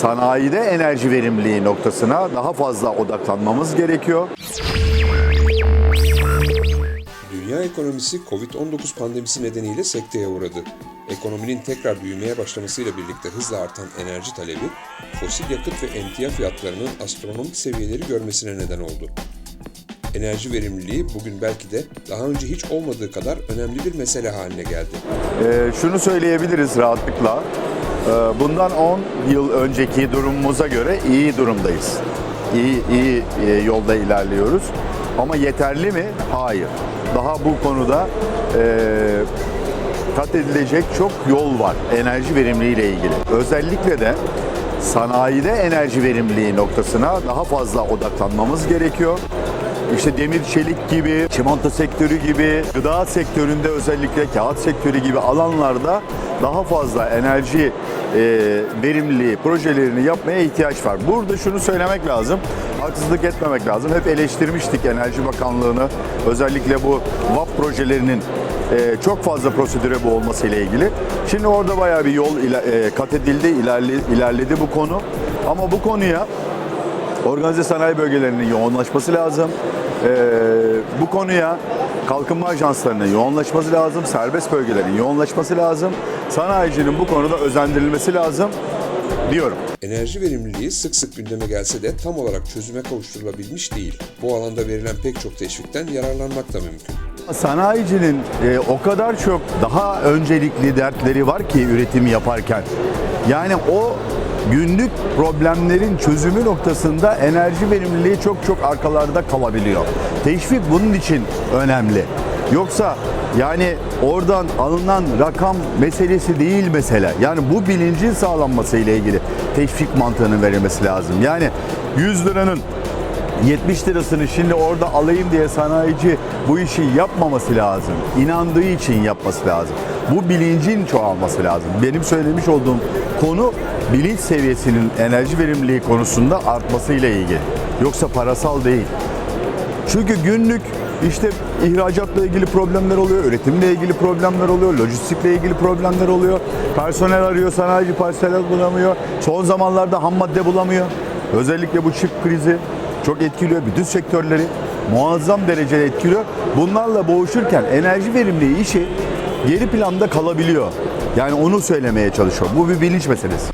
sanayide enerji verimliliği noktasına daha fazla odaklanmamız gerekiyor. Dünya ekonomisi Covid-19 pandemisi nedeniyle sekteye uğradı. Ekonominin tekrar büyümeye başlamasıyla birlikte hızla artan enerji talebi, fosil yakıt ve emtia fiyatlarının astronomik seviyeleri görmesine neden oldu. Enerji verimliliği bugün belki de daha önce hiç olmadığı kadar önemli bir mesele haline geldi. Ee, şunu söyleyebiliriz rahatlıkla. Ee, bundan 10 yıl önceki durumumuza göre iyi durumdayız. İyi, iyi e, yolda ilerliyoruz. Ama yeterli mi? Hayır. Daha bu konuda e, kat edilecek çok yol var enerji verimliliği ile ilgili. Özellikle de sanayide enerji verimliliği noktasına daha fazla odaklanmamız gerekiyor. İşte demir çelik gibi, çimento sektörü gibi, gıda sektöründe özellikle kağıt sektörü gibi alanlarda daha fazla enerji e, verimliliği projelerini yapmaya ihtiyaç var. Burada şunu söylemek lazım, haksızlık etmemek lazım. Hep eleştirmiştik Enerji Bakanlığı'nı, özellikle bu VAP projelerinin e, çok fazla prosedüre bu olması ile ilgili. Şimdi orada bayağı bir yol ila- e, kat edildi, ilerle- ilerledi bu konu. Ama bu konuya organize sanayi bölgelerinin yoğunlaşması lazım. Ee, bu konuya kalkınma ajanslarının yoğunlaşması lazım. Serbest bölgelerin yoğunlaşması lazım. Sanayicinin bu konuda özendirilmesi lazım diyorum. Enerji verimliliği sık sık gündeme gelse de tam olarak çözüme kavuşturulabilmiş değil. Bu alanda verilen pek çok teşvikten yararlanmak da mümkün. Sanayicinin e, o kadar çok daha öncelikli dertleri var ki üretim yaparken. Yani o günlük problemlerin çözümü noktasında enerji verimliliği çok çok arkalarda kalabiliyor. Teşvik bunun için önemli. Yoksa yani oradan alınan rakam meselesi değil mesele. Yani bu bilincin sağlanması ile ilgili teşvik mantığının verilmesi lazım. Yani 100 liranın 70 lirasını şimdi orada alayım diye sanayici bu işi yapmaması lazım. İnandığı için yapması lazım. Bu bilincin çoğalması lazım. Benim söylemiş olduğum konu bilinç seviyesinin enerji verimliliği konusunda artmasıyla ilgili. Yoksa parasal değil. Çünkü günlük işte ihracatla ilgili problemler oluyor, üretimle ilgili problemler oluyor, lojistikle ilgili problemler oluyor. Personel arıyor, sanayici personel bulamıyor. Son zamanlarda ham madde bulamıyor. Özellikle bu çip krizi çok etkiliyor bütün sektörleri. Muazzam derecede etkiliyor. Bunlarla boğuşurken enerji verimliliği işi geri planda kalabiliyor. Yani onu söylemeye çalışıyorum. Bu bir bilinç meselesi.